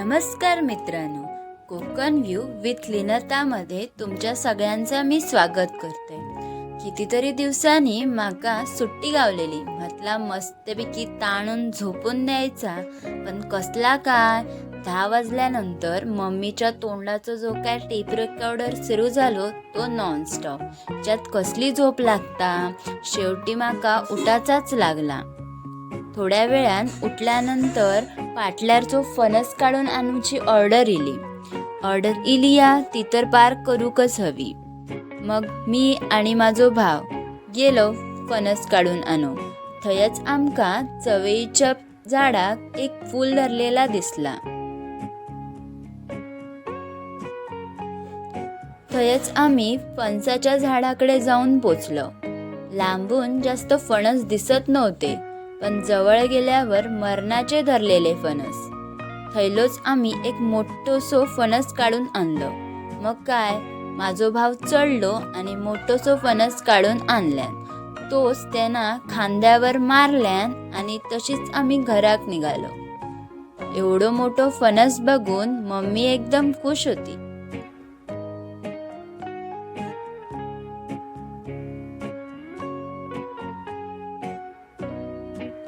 नमस्कार मित्रांनो. Konkan view with लिनतामध्ये तुमच्या सगळ्यांचं मी स्वागत करते. कितीतरी दिवसांनी माका सुट्टी गावलेली. म्हटला मस्तपैकी ताणून झोपून द्यायचा पण कसला काय दहा वाजल्यानंतर मम्मीच्या तोंडाचा जो काय टेप रेकॉर्डर सुरू झालो तो नॉनस्टॉप ज्यात कसली झोप लागता? शेवटी माका उठाचाच लागला. थोड्या वेळान उठल्यानंतर पाटल्यारचो फणस काढून आणूची ऑर्डर इली. ऑर्डर इली या ती तर पार करूकच हवी. मग मी आणि माझो भाव गेलो फणस काढून आणू थंयच आमका चवळीच्या झाडाक एक फूल धरलेला दिसला. थंयच आम्ही फणसाच्या झाडाकडे जाऊन पोचलो. लांबून जास्त फणस दिसत नव्हते. पण जवळ गेल्यावर मरणाचे धरलेले फणस. थैलोच आम्ही एक मोठोसो फणस काढून आणलो. मग काय? माझो भाव चढलो आणि मोठोसो फणस काढून आणल्यान. तोच त्यांना खांद्यावर मारल्यान आणि तशीच आम्ही घराक निघालो. एवढो मोठो फणस बघून मम्मी एकदम खुश होती.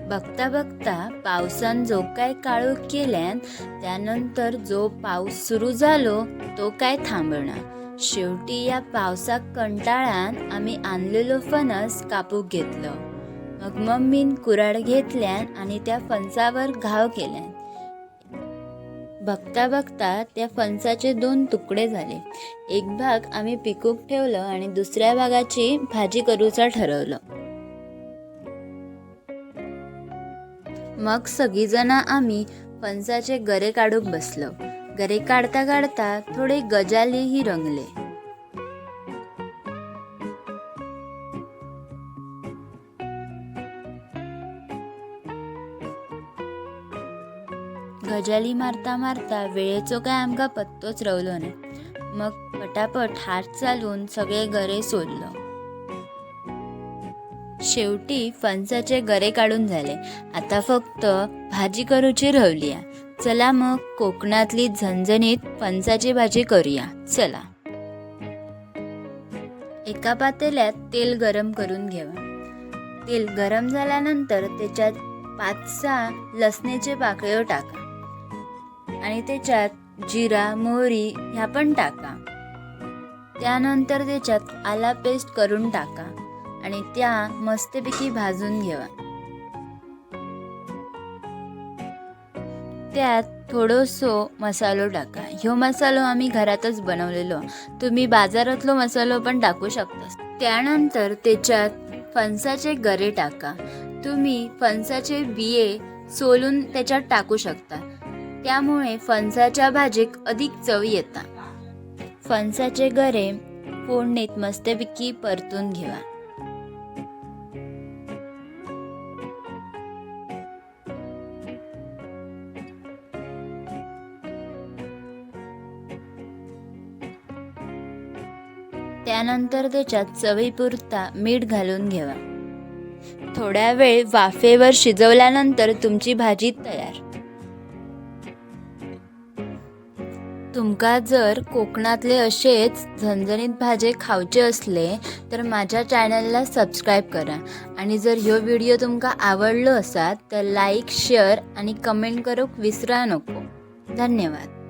बघता बघता पावसान जो काय काळोख केल्यान त्यानंतर जो पाऊस सुरू झालो तो काय थांबणार? शेवटी या पावसाक कंटाळान आम्ही आणलेलो फणस कापूक घेतलो. मग मम्मीन कुराड घेतल्यान आणि त्या फणसावर घाव केल्यान. बघता बघता त्या फणसाचे दोन तुकडे झाले. एक भाग आम्ही पिकूक ठेवलं आणि दुसऱ्या भागाची भाजी करूचा ठरवलं. मग सगळीजण आम्ही फणसाचे गरे काढूक बसलो. गरे काढता काढता थोडे गजालीही रंगले. गजाली मारता मारता वेळेचो काय आमका पत्तोच रवलो ना. मग पटापट हात चालून सगळे गरे सोडलो. शेवटी फणसाचे गरे काढून झाले. आता फक्त भाजी करूची राहिली चला मग कोकणातली झणझणीत फणसाची भाजी करूया. चला. एका पातेल्यात तेल गरम करून घ्यावा. तेल गरम झाल्यानंतर त्याच्यात पाच सहा लसणीचे पाकळ्यो टाका. आणि त्याच्यात जिरा मोहरी ह्या पण टाका. त्यानंतर त्याच्यात आला पेस्ट करून टाका. आणि त्या मस्तपैकी भाजून घ्यावा त्यात थोडोसो मसालो टाका. ह्यो मसालो आम्ही घरातच बनवलेलो. तुम्ही बाजारातलो मसालो पण टाकू शकता. त्यानंतर त्याच्यात फणसाचे गरे टाका. तुम्ही फणसाचे बिये सोलून त्याच्यात टाकू शकता. त्यामुळे फणसाच्या भाजीक अधिक चव येतात फणसाचे गरे फोडणीत मस्तपैकी परतून घ्यावा त्यानंतर त्याच्यात चवीपुरता मीठ घालून घ्यावा थोड्या वेळ वाफेवर शिजवल्यानंतर तुमची भाजी तयार. तुमका जर कोकणातले असेच झणझणीत भाजे खावचे असले तर माझ्या चॅनलला सबस्क्राईब करा. आणि जर ह्यो व्हिडिओ तुमका आवडलो असात तर लाईक शेअर आणि कमेंट करूक विसरा नको. धन्यवाद.